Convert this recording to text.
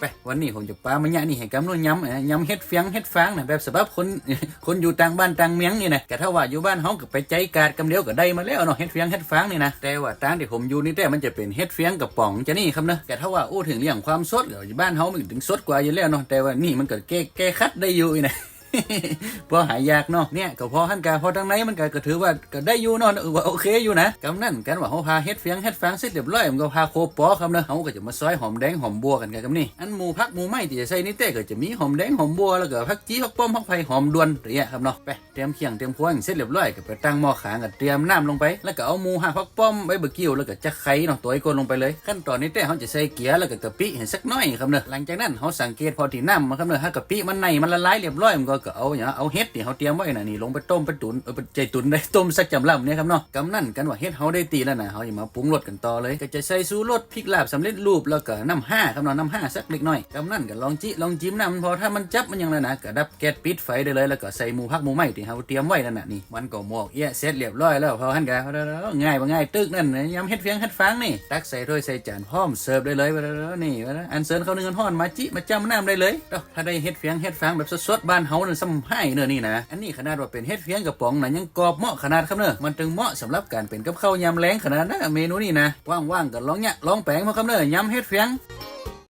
ไปวันนี้ผมจะปามาเนี่นี่ให้กำนวนย้ำย้ำเฮ็ดเฟียงเฮ็ดฟางนะแบบสบับคนคนอยู่ต่างบ้านต่างเมียงนี่นะแต่ถ้าว่าอยู่บ้านเฮาก็ไปใจกาดกำเดียวก็ได้มาแล้วเนาะเฮ็ดเฟียงเฮ็ดฟางนี่นะแต่ว่าต่างที่ผมอยู่นี่แต่มันจะเป็นเฮ็ดเฟียงกับป๋องจะนี่ครับเนาะแต่ถ้าว่าอู้ถึงเรื่องความสดอยู่บ้านเฮามันถึงสดกว่าอยู่แล้วเนาะแต่ว่านี่มันก็แก้แก้คัดได้อยู่อีนะ พอหายากเนาะเนี่ยก็พอหันกาพอทางไหนมันก็ก็ถือว่าก็ได้อยู่เนาะว่าโอเคอยู่นะกำนั่นกันว่าเขาพาเฮ็ดเฟียงเฮ็ดฟางเสร็จเรียบร้อยมันก็พาโคปอครับเนาะเขาก็จะมาซอยหอมแดงหอมบัวกันกันกับนี่อันหมูพักหมูไม้ที่จะใส่นี่เต้ก็จะมีหอมแดงหอมบัวแล้วก็ผักจีผักป้อมผักไผ่หอมดวนอย่างเงี้ยครับเนาะไปเตรียมเคียงเตรียมครัวงเสร็จเรียบร้อยก็ไปตั้งหม้อขางก็เตรียมน้ำลงไป แล้วก็เอาหมูหักผักป้อมใบเบอร์กิ้วแล้วก็จะไข่เนาะตัวไอ้ก้นลงไปเลย ขั้นตอนนี้เต้เขาจะใส่เกี๊ยแล้วก็กะปิเห็นสักหน้อยครับเนาะหลังจากนั้นเขาสังเกตพอที่น้ำมันครับเนาะถ้ากะปิมันในมันละลายเรียบร้อยมันก็ก็เอาอย่างเอาเฮ็ดที่เขาเตรียมไว้น่ะนี่ลงไปต้มไปตุ๋นเออไปใจตุ๋นได้ต้มสักจำลำเนี่ยครับเนาะกำนั่นกันว่าเฮ็ดเขาได้ตีแล้วนะเขาจะมาปรุงรสกันต่อเลย ก็จะใส่ซูรสพริกลาบสำเร็จรูปแล้วก็น้ำห้าครับเนาะน้ำห้าสักเล็กน้อยกำนั่นก็ลองจิลองจิ้มน้ำพอถ้ามันจับมันยังแล้วนะก็ดับแก๊สปิดไฟได้เลยแล้วก็ใส่หมูพักหมูไหม้ที่เขาเตรียมไว้นั่นน่ะนี่มันก็หมอกเอี้ยเสร็จเรียบร้อยแล้วพอหันกันง่ายบ่ง่ายตึกนั่นนะยำเฮ็ดเฟียงเฮ็ดฟางนี่ตักใส่ถ้วยใส่จานพร้อมเสิร์ฟได้เลยนี่อันเซิร์นเขาเนื้อห้อนมาจิมาจ้ำน้ำได้เลยเอ้าถ้าได้เฮ็ดเฟียงเฮ็ดฟางแบบสดๆบ้านเฮานี่ยซ้ำให้เนอนี่นะ อันนี้ขนาดว่าเป็นเฮ็ดเฟียงกระป๋องนะยังกรอบเหมาะขนาดครับเนอมันจึงเหมาะสำหรับการเป็นกับข้าวยำแรงขนาดนั้นนะเมนูนี่นะว่างๆก็ลองเนี่ยลองแปลงมาครับเนอยำเฮ็ดเฟียง